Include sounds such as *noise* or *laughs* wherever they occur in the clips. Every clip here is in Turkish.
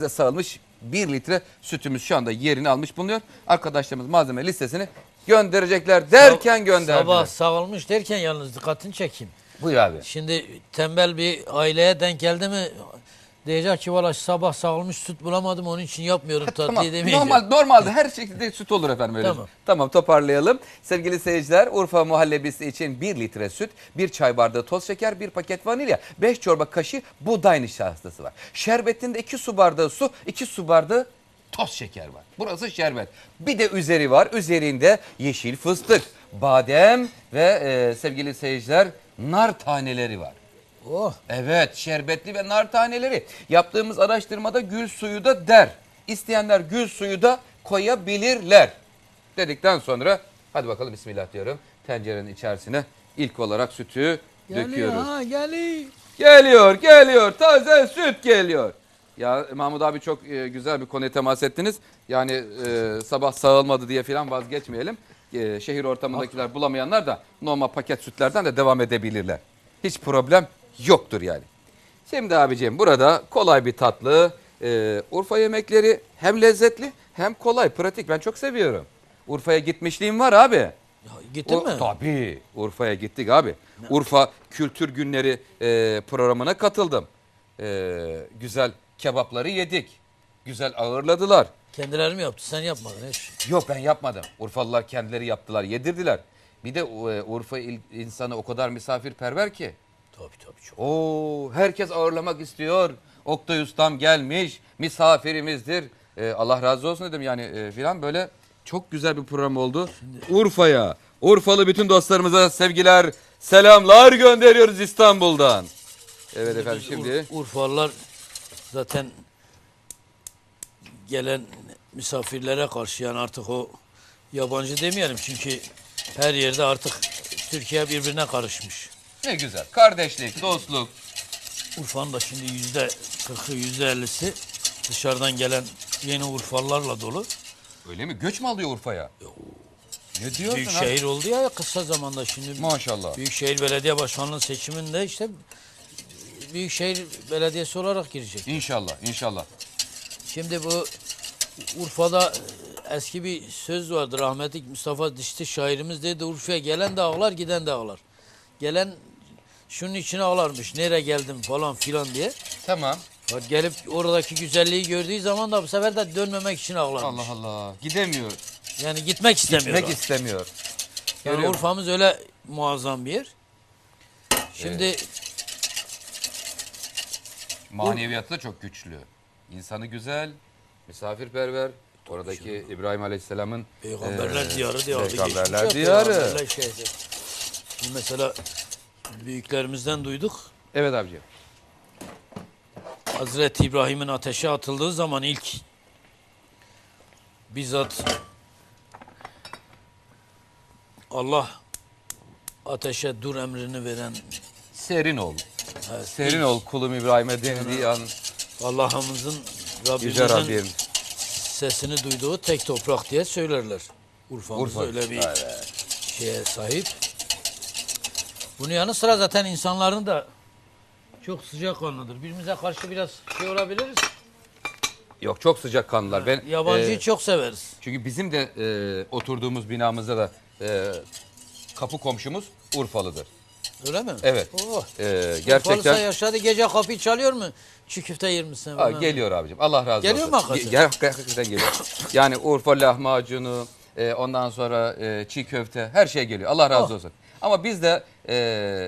Size sağılmış 1 litre sütümüz şu anda yerini almış bulunuyor. Arkadaşlarımız malzeme listesini gönderecekler derken gönderdiler. Sabah sağılmış derken yalnız dikkatini çekeyim. Buyur abi. Şimdi tembel bir aileye denk geldi mi diyecek ki valla sabah sağılmış süt bulamadım onun için yapmıyorum *laughs* tatlıyı Tamam. demeyecek. Normal, normalde her *laughs* şekilde süt olur efendim öyle. Tamam. Tamam toparlayalım. Sevgili seyirciler Urfa muhallebisi için 1 litre süt, 1 çay bardağı toz şeker, 1 paket vanilya, 5 çorba kaşığı buğday nişastası var. Şerbetinde 2 su bardağı su, 2 su bardağı toz şeker var. Burası şerbet. Bir de üzeri var. Üzerinde yeşil fıstık, badem ve e, sevgili seyirciler nar taneleri var. Oh Evet şerbetli ve nar taneleri. Yaptığımız araştırmada gül suyu da der. İsteyenler gül suyu da koyabilirler. Dedikten sonra hadi bakalım bismillah diyorum. Tencerenin içerisine ilk olarak sütü geliyor döküyoruz. ha geliyor. Geliyor geliyor taze süt geliyor. Ya Mahmut abi çok e, güzel bir konuya temas ettiniz. Yani e, sabah sağılmadı diye falan vazgeçmeyelim. E, şehir ortamındakiler bulamayanlar da normal paket sütlerden de devam edebilirler. Hiç problem yoktur yani. Şimdi abicim burada kolay bir tatlı. E, Urfa yemekleri hem lezzetli hem kolay, pratik. Ben çok seviyorum. Urfa'ya gitmişliğim var abi. Ya, gittin O- mi? Tabii. Urfa'ya gittik abi. Urfa Kültür Günleri e, programına katıldım. E, güzel kebapları yedik. Güzel ağırladılar. Kendileri mi yaptı sen yapmadın hiç. Yok ben yapmadım. Urfalılar kendileri yaptılar, yedirdiler. Bir de e, Urfa il- insanı o kadar misafirperver ki. Tabii tabii. Oo, herkes ağırlamak istiyor. Oktay Ustam gelmiş, misafirimizdir. E, Allah razı olsun dedim yani e, filan böyle çok güzel bir program oldu. Urfa'ya, Urfalı bütün dostlarımıza sevgiler, selamlar gönderiyoruz İstanbul'dan. Evet efendim şimdi Ur- Urfalılar zaten gelen misafirlere karşı yani artık o yabancı demeyelim çünkü her yerde artık Türkiye birbirine karışmış. Ne güzel. Kardeşlik, dostluk. Urfa'nın da şimdi yüzde kırkı yüzde ellisi dışarıdan gelen yeni Urfalılarla dolu. Öyle mi? Göç mü alıyor Urfa'ya? Ne diyorsun Büyük abi? şehir oldu ya kısa zamanda şimdi. Maşallah. Büyükşehir Belediye Başkanlığı seçiminde işte Büyükşehir Belediyesi olarak girecek. İnşallah, inşallah. Şimdi bu Urfa'da eski bir söz vardı rahmetli Mustafa Dişti şairimiz dedi Urfa'ya gelen de ağlar giden de ağlar. Gelen şunun içine ağlarmış nereye geldim falan filan diye. Tamam. Bak Gelip oradaki güzelliği gördüğü zaman da bu sefer de dönmemek için ağlarmış. Allah Allah. Gidemiyor. Yani gitmek istemiyor. Gitmek istemiyor. Yani. Urfa'mız öyle muazzam bir yer. Şimdi Maneviyatı da çok güçlü. İnsanı güzel, misafirperver. Oradaki İbrahim Aleyhisselam'ın Peygamberler eee, diyarı diye adı Peygamberler diyarı. Peygamberler şehri. Şimdi mesela büyüklerimizden duyduk. Evet abiciğim. Hazreti İbrahim'in ateşe atıldığı zaman ilk bizzat Allah ateşe dur emrini veren Serin ol. evet, Serin ilk ol kulum İbrahim'e dendiği an Allah'ımızın Yüce Rabbimizin Rabbim. sesini duyduğu tek toprak diye söylerler. Urfa'mız Urfa. öyle bir Evet. şeye sahip. Bunun yanı sıra zaten insanların da çok sıcakkanlıdır. Birbirimize karşı biraz şey olabiliriz. Yok çok sıcak kanlılar. Ben Yabancıyı eee, çok severiz. çünkü bizim de eee, oturduğumuz binamızda da eee, kapı komşumuz Urfalıdır. Öyle mi? Evet. Oh. Eee, Gerçekten. gerçekten yaşadı gece kapıyı çalıyor mu? Çiğ köfte yer misin? Aa, Bilmem. geliyor abicim. Allah razı Geliyor olsun. mu hakikaten? Gel, hakikaten geliyor. Yani Urfa lahmacunu, e, ondan sonra e, çiğ köfte her şey geliyor. Allah razı Oh. olsun. Ama biz de e,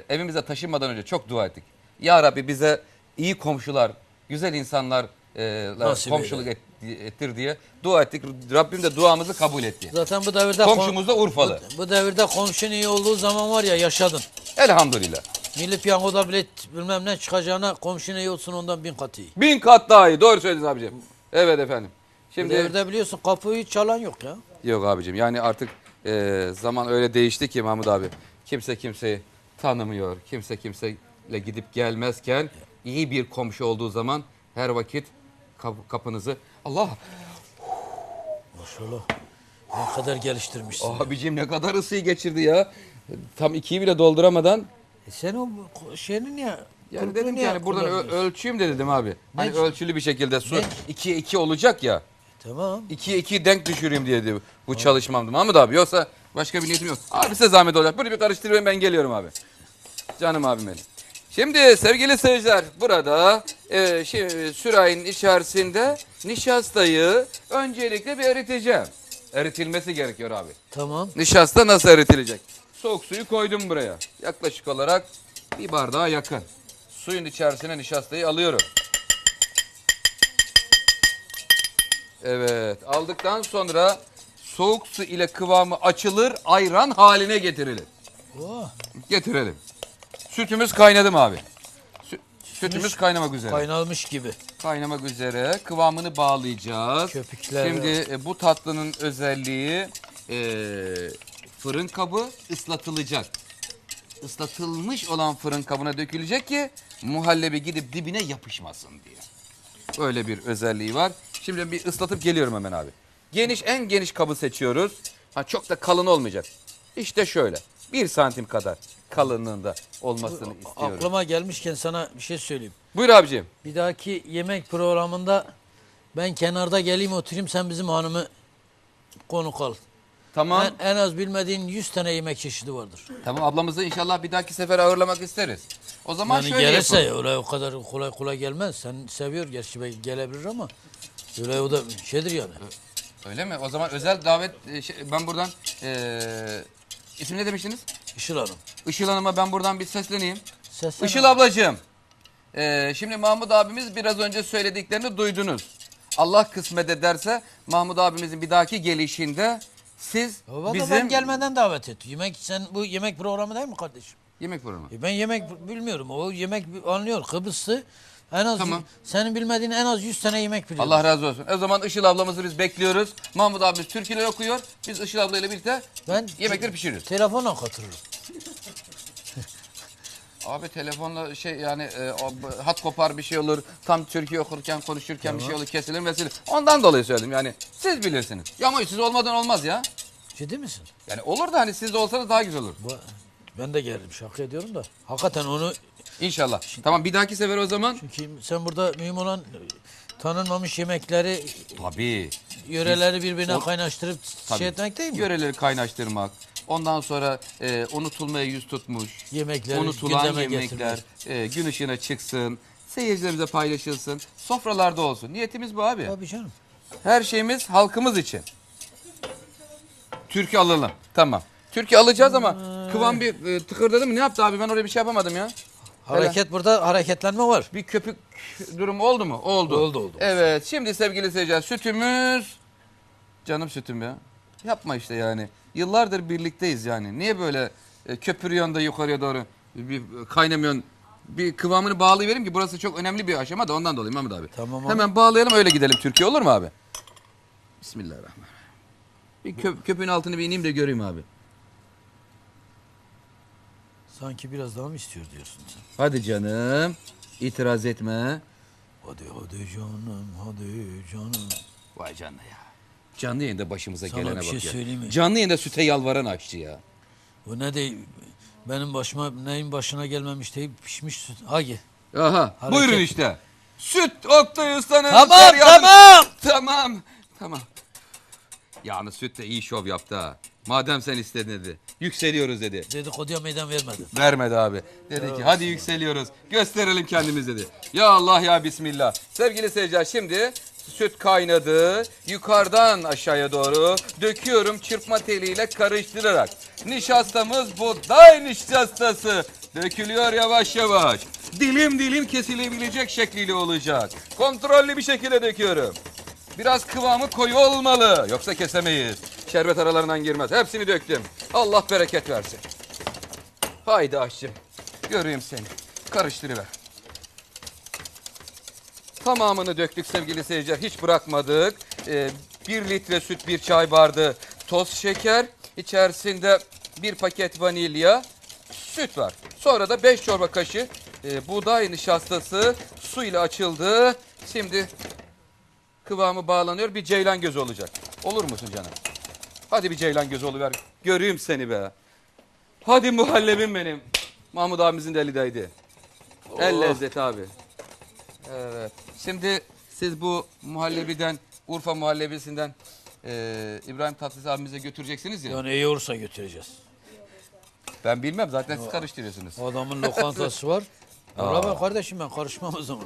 evimize taşınmadan önce çok dua ettik. Ya Rabbi bize iyi komşular, güzel insanlar e, Nasip komşuluk et, ettir diye dua ettik. Rabbim de duamızı kabul etti. Zaten bu devirde Komşumuz da Urfalı. Bu, bu devirde komşun iyi olduğu zaman var ya yaşadın. Elhamdülillah. Milli piyangoda bilet bilmem ne çıkacağına komşun iyi olsun ondan bin katı iyi. Bin kat daha iyi. Doğru söylediniz abicim. Evet efendim. Bu Şimdi devirde biliyorsun kapıyı çalan yok ya. Yok abicim yani artık e, zaman öyle değişti ki Mahmut abi. Kimse kimseyi tanımıyor. Kimse kimseyle gidip gelmezken iyi bir komşu olduğu zaman her vakit kap- kapınızı Allah Maşallah. Ne kadar geliştirmişsin. abicim ne kadar ısıyı geçirdi ya. Tam ikiyi bile dolduramadan E sen o şeyinin ya Yani Bunu dedim ki niye hani buradan ö- ölçeyim de dedim abi. Hani Ne? ölçülü bir şekilde su Ne? 2'ye 2 olacak ya. Tamam. 2'ye 2 denk düşüreyim diye de bu çalışmamdı. Mahmut abi yoksa başka bir niyetim yok. Abi size zahmet olacak. Bunu bir karıştırayım ben geliyorum abi. Canım abim benim. Şimdi sevgili seyirciler burada e, şey, sürahinin içerisinde nişastayı öncelikle bir eriteceğim. Eritilmesi gerekiyor abi. Tamam. Nişasta nasıl eritilecek? Soğuk suyu koydum buraya. Yaklaşık olarak bir bardağa yakın. Suyun içerisine nişastayı alıyorum. Evet. Aldıktan sonra soğuk su ile kıvamı açılır, ayran haline getirilir. Oh, Getirelim. Sütümüz kaynadı mı abi? Sü- sütümüz kaynamak üzere. kaynamış gibi. kaynamak üzere. Kıvamını bağlayacağız. Köpükler Şimdi e, bu tatlının özelliği e, fırın kabı ıslatılacak. Islatılmış olan fırın kabına dökülecek ki muhallebi gidip dibine yapışmasın diye. Böyle bir özelliği var. Şimdi bir ıslatıp geliyorum hemen abi. Geniş en geniş kabı seçiyoruz. Ha çok da kalın olmayacak. İşte şöyle. Bir santim kadar kalınlığında olmasını istiyorum. Aklıma gelmişken sana bir şey söyleyeyim. Buyur abicim. Bir dahaki yemek programında ben kenarda geleyim oturayım sen bizim hanımı konuk al. Tamam. En, en az bilmediğin 100 tane yemek çeşidi vardır. Tamam ablamızı inşallah bir dahaki sefer ağırlamak isteriz. O zaman Yani şöyle gelirse yapalım. öyle o kadar kolay kolay gelmez. Sen seviyor gerçi belki gelebilir ama öyle o da şeydir yani. Öyle mi? O zaman özel davet e, şey, ben buradan e, isim ne demiştiniz? Işıl Hanım. Işıl Hanım'a ben buradan bir sesleneyim. Seslen Işıl ablacığım. e, şimdi Mahmut abimiz biraz önce söylediklerini duydunuz. Allah kısmet ederse Mahmut abimizin bir dahaki gelişinde siz Baba bizim ben gelmeden davet et. Yemek sen bu yemek programı değil mi kardeşim? yemek programı. E ben yemek bilmiyorum. O yemek anlıyor. Kıbrıslı en az Tamam. senin bilmediğin en az 100 tane yemek biliyor. Allah razı olsun. O zaman Işıl ablamızı biz bekliyoruz. Mahmut abimiz türküler okuyor. Biz Işıl ablayla birlikte ben yemekleri pişiriyoruz. telefonla katılırım. *laughs* Abi telefonla şey yani e, o, b- hat kopar bir şey olur. Tam türkü okurken konuşurken bir şey olur kesilir mesilir. Ondan dolayı söyledim yani. Siz bilirsiniz. Ya ama siz olmadan olmaz ya. Ciddi misin? Yani olur da hani siz olsanız daha güzel olur. Bu, ben de gelirim şaka ediyorum da. Hakikaten onu İnşallah. Tamam bir dahaki sefer o zaman. çünkü sen burada mühim olan e, tanınmamış yemekleri, Tabii. yöreleri birbirine o- kaynaştırıp Tabii. şey etmek değil mi? Yöreleri kaynaştırmak. Ondan sonra e, unutulmaya yüz tutmuş. Yemekleri unutulan gündeme yemekler getirmek. e, gün ışığına çıksın. Seyircilerimize paylaşılsın. Sofralarda olsun. Niyetimiz bu abi. Tabii canım. Her şeyimiz halkımız için. Türkü alalım. Tamam. Türkü alacağız ama kıvam bir e, tıkırdadı mı? Ne yaptı abi? Ben oraya bir şey yapamadım ya. Hareket burada hareketlenme var. Bir köpük durumu oldu mu? Oldu. Oldu, oldu. Evet. Şimdi sevgili seyirciler sütümüz. Canım sütüm ya. Yapma işte yani. Yıllardır birlikteyiz yani. Niye böyle e, köpürüyorsun da yukarıya doğru bir kaynamıyorsun? Bir kıvamını bağlayıverim ki burası çok önemli bir aşama da ondan dolayı Mehmet abi. Tamam abi. Hemen bağlayalım öyle gidelim Türkiye olur mu abi? Bismillahirrahmanirrahim. Bir köp köpüğün altını bir ineyim de göreyim abi. Sanki biraz daha mı istiyor diyorsun sen? Hadi canım. İtiraz etme. Hadi hadi canım hadi canım. Vay canına ya. Canlı yayında başımıza Sana gelene bir şey bak ya. söyleyeyim mi? Canlı yayında süte yalvaran aşçı ya. Bu ne de benim başıma neyin başına gelmemiş deyip pişmiş süt. Hadi. Aha Hareket. buyurun işte. Süt Oktay Usta'nın. Tamam tereyağını- tamam. Tamam. Tamam. Yani süt de iyi şov yaptı ha. Madem sen istedin dedi. Yükseliyoruz dedi. Dedikoduya meydan vermedi. Vermedi abi. Dedi ki hadi yükseliyoruz. Gösterelim kendimizi dedi. Ya Allah ya Bismillah. Sevgili seyirciler şimdi süt kaynadı. Yukarıdan aşağıya doğru döküyorum çırpma teliyle karıştırarak. Nişastamız buğday nişastası. Dökülüyor yavaş yavaş. Dilim dilim kesilebilecek şekliyle olacak. Kontrollü bir şekilde döküyorum. Biraz kıvamı koyu olmalı. Yoksa kesemeyiz. Şerbet aralarından girmez. Hepsini döktüm. Allah bereket versin. Haydi aşçım. Göreyim seni. Karıştırıver. Tamamını döktük sevgili seyirciler. Hiç bırakmadık. Ee, bir litre süt, bir çay bardağı toz şeker. İçerisinde bir paket vanilya, süt var. Sonra da 5 çorba kaşığı e, buğday nişastası su ile açıldı. Şimdi kıvamı bağlanıyor. Bir ceylan gözü olacak. Olur musun canım? Hadi bir ceylan gözü oluver. Göreyim seni be. Hadi muhallebim benim. Mahmut abimizin de elindeydi. El Oh. lezzeti abi. Evet. Şimdi siz bu muhallebiden, Urfa muhallebisinden e, İbrahim Tatlıses abimize götüreceksiniz ya. Yani iyi olursa götüreceğiz. Ben bilmem zaten siz karıştırıyorsunuz. Adamın lokantası var. *laughs* Beraber kardeşim ben karışmam o zaman.